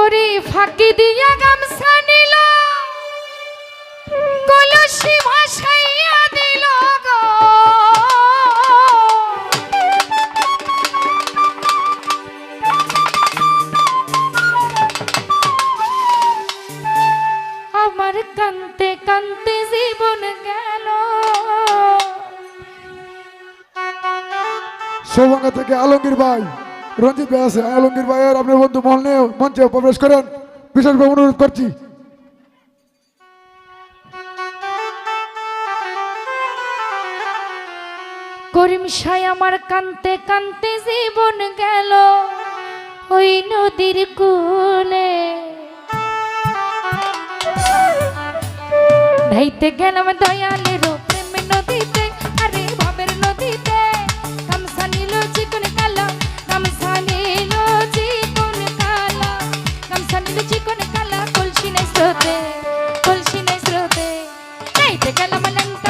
ওরে ফাঁকি দিয়া গামছা নিল। কলসি ভাসাইয়া দিল আমার কান্তে কান্তে জীবন গেল। সৌভাগ্য থেকে আলমগীর ভাই। রঞ্জিত ভাই আছে, আলমগীর ভাইয়ের আপনার বন্ধু মহলে মঞ্চে প্রবেশ করেন। বিশেষভাবে অনুরোধ করছি। করিম সাই আমার কানতে কানতে জীবন গেল ওই নদীর কুলে। ধাইতে গেলাম দয়ালের manan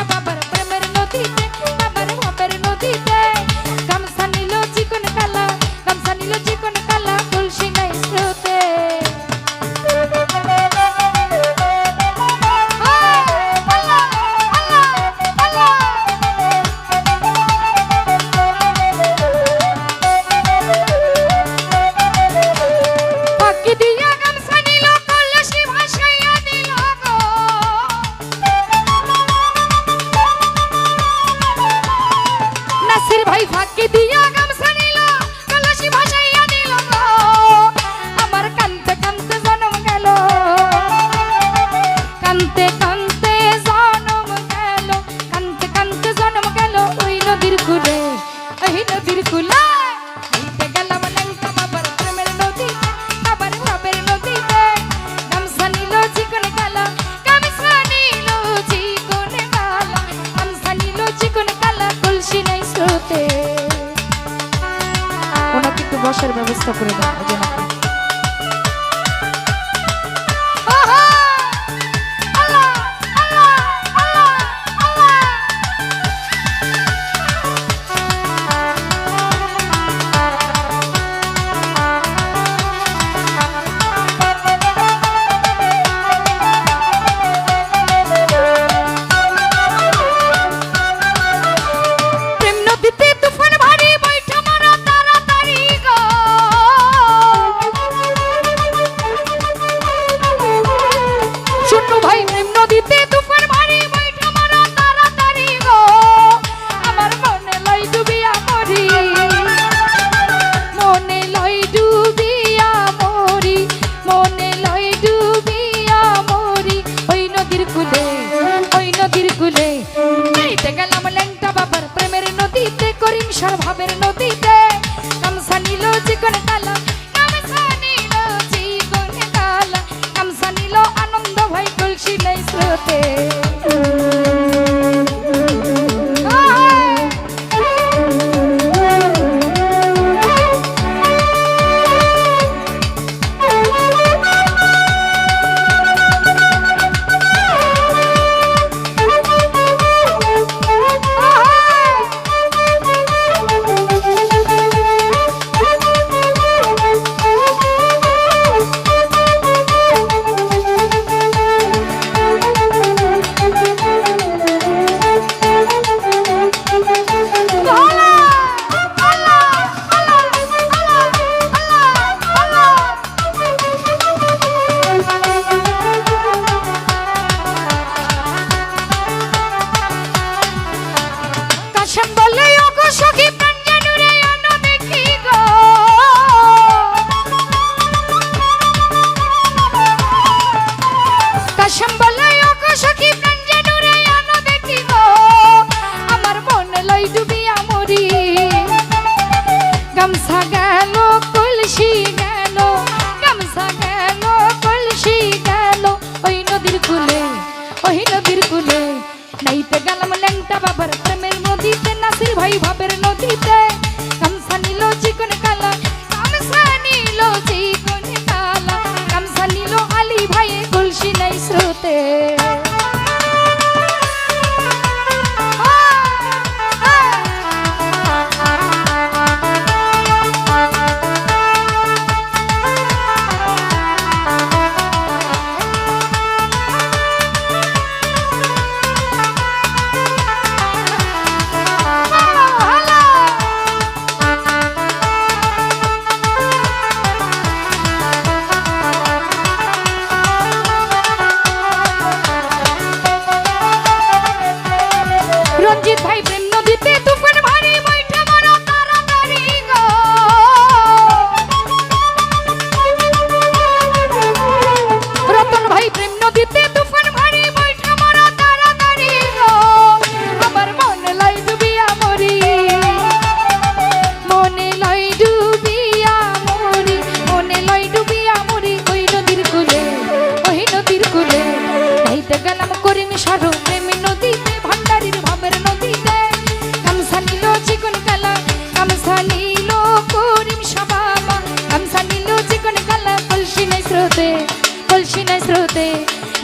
একটু বসার ব্যবস্থা করে দেন সংসার ভাবের গামছা গেল কলসি গেল গামছা গেল কলসি গেল ওই নদীর কুলে, ওই নদীর কুলে। নাইতে গেলাম ল্যাংটা বাবার প্রেমের নদীতে, নাসির ভাই ভাবের রঞ্জিত ভাই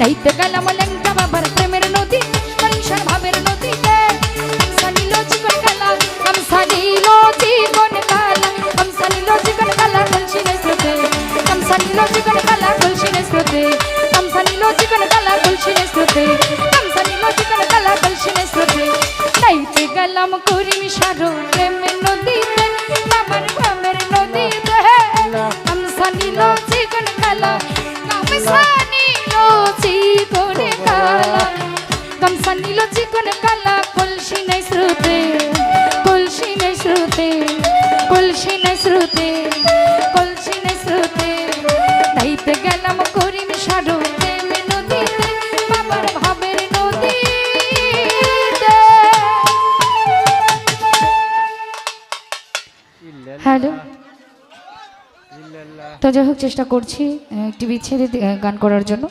গাইতে গেলাম লেঙ্কা বাবার প্রেমের নদী কলসার ভাবের নদীতে। গামছা নিল চিকন কালা গামছা নিল চিকন কালা গামছা নিল চিকন কালা কলসি নাই স্রোতে। গামছা নিল চিকন কালা কলসি নাই স্রোতে। গামছা নিল চিকন কালা কলসি নাই স্রোতে। গামছা নিল চিকন কালা কলসি নাই স্রোতে। নাইতে গেলাম করিম সারো প্রেমের নদীতে, বাবার ভাবের নদীতে। গামছা নিল চিকন কালা গামছা নিল গামছা নিল চিকন কালা কলসি নাই স্রোতে কলসি নাই স্রোতে কলসি নাই স্রোতে কলসি নাই স্রোতে। নাইতে গেলাম করিম সারো প্রেম নদীতে বাবার ভাবের হ্যালো। তো যাই হোক চেষ্টা করছি একটি বিচ্ছেদে আহ, গান করার জন্য।